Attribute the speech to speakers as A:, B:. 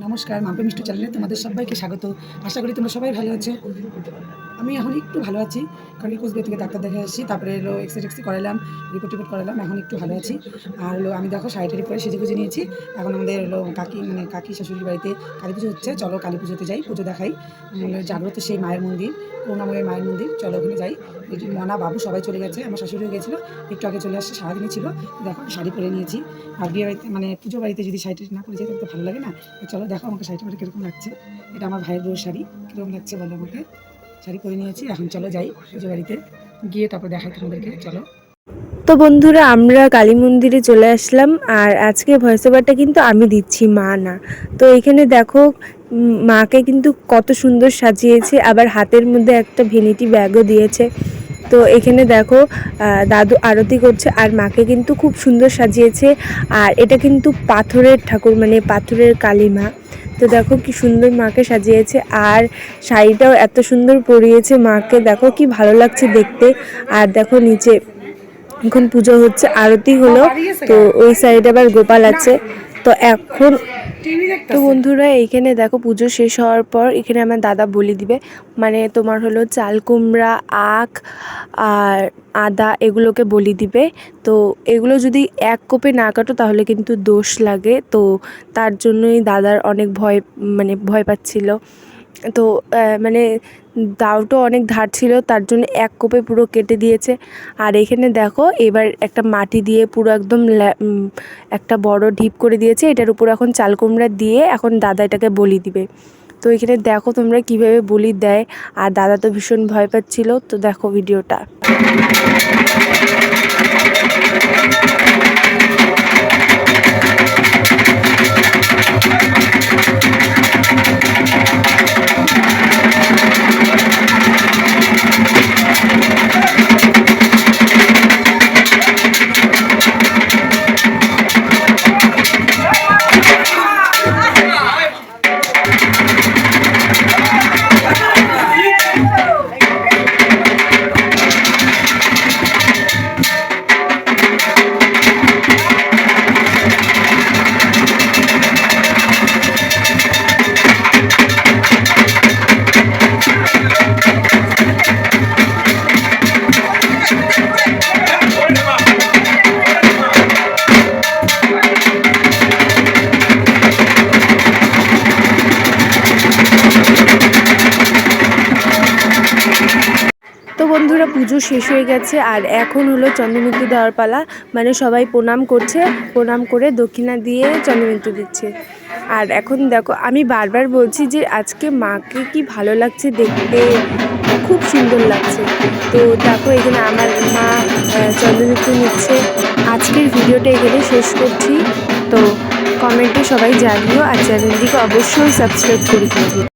A: নমস্কার মাম্পি মিষ্টি চ্যানেলে তোমাদের সবাইকে স্বাগত। আশা করি তোমরা সবাই ভালো আছো। আমি এখন একটু ভালো আছি। কারণ কোচবিহার থেকে ডাক্তার দেখে আসছি তারপরে এলো এক্সরে টেক্সি করালাম রিপোর্ট টিপোর্ট করালাম, এখন একটু ভালো আছি। আর হলো আমি দেখো শাড়ি পরে সেজে গুজে নিয়েছি। এখন আমাদের হলো কাকি মানে কাকি শাশুড়ির বাড়িতে কালী পুজো হচ্ছে। চলো কালী পুজোতে যাই, পুজো দেখাই। মানে জাগ্রত সেই মায়ের মন্দির করুণাময়ের মায়ের মন্দির। চলো ওখানে যাই। মনা, বাবু সবাই চলে গেছে। আমার শাশুড়িও গেছিল, একটু আগে চলে আসছে, সারাদিনই ছিল। দেখো শাড়ি পরে নিয়েছি। আর বিয়ে বাড়িতে মানে পুজো বাড়িতে যদি শাড়িটা না পরে যেতে তো ভালো লাগে না। চলো দেখো আমাকে শাড়িটা পরে কীরকম লাগছে। এটা আমার ভাইয়ের বউ শাড়ি। কীরকম লাগছে বলো আমাকে? শাড়ি পরে নিয়েছি। এখন চলো যাই পুজো বাড়িতে। গিয়ে তারপর দেখাই তোমাদেরকে। চলো।
B: তো বন্ধুরা, আমরা কালী মন্দিরে চলে আসলাম, আর আজকে ভয়েস ওভারটা কিন্তু আমি দিচ্ছি, মা না। তো এখানে দেখো মাকে কিন্তু কত সুন্দর সাজিয়েছে, আবার হাতের মধ্যে একটা ভেনিটি ব্যাগও দিয়েছে। তো এখানে দেখো দাদু আরতি করছে, আর মাকে কিন্তু খুব সুন্দর সাজিয়েছে, আর এটা কিন্তু পাথরের ঠাকুর মানে পাথরের কালী মা। তো দেখো কি সুন্দর মাকে সাজিয়েছে আর শাড়িটাও এত সুন্দর পরিয়েছে মাকে। দেখো কি ভালো লাগছে দেখতে। আর দেখো নিচে এখন পুজো হচ্ছে, আরতি হলো। তো ওই সাইডে আবার গোপাল আছে। তো এখন তো বন্ধুরা এইখানে দেখো পুজো শেষ হওয়ার পর এখানে আমার দাদা বলি দিবে। মানে তোমার হলো চাল কুমড়া আখ আর আদা এগুলোকে বলি দিবে। তো এগুলো যদি এক কোপে না কাটো তাহলে কিন্তু দোষ লাগে। তো তার জন্যই দাদার অনেক ভয় মানে ভয় পাচ্ছিল। তো মানে দাওটা অনেক ধার ছিল, তার জন্য এক কোপে পুরো কেটে দিয়েছে। আর এখানে দেখো, এবার একটা মাটি দিয়ে পুরো একদম একটা বড় ঢিপ করে দিয়েছে। এটার উপর এখন চাল কুমড়া দিয়ে এখন দাদা এটাকে বলি দিবে। তো এখানে দেখো তোমরা কীভাবে বলি দেয়। আর দাদা তো ভীষণ ভয় পাচ্ছিল। তো দেখো ভিডিওটা। বন্ধুরা পুজো শেষ হয়ে গেছে। আর এখন হলো চন্দ্রমিত্র দেওয়ার পালা মানে সবাই প্রণাম করছে প্রণাম করে দক্ষিণা দিয়ে চন্দ্রমিত্র দিচ্ছে। আর এখন দেখো আমি বারবার বলছি যে আজকে মাকে কি ভালো লাগছে দেখতে খুব সুন্দর লাগছে। তো দেখো এখানে আমার মা আহ, চন্দ্রমিত্র নিচ্ছে। আজকের ভিডিওটা এখানে শেষ করছি। তো কমেন্টে সবাই জানিও আর চ্যানেলটিকে অবশ্যই সাবস্ক্রাইব করে দিও।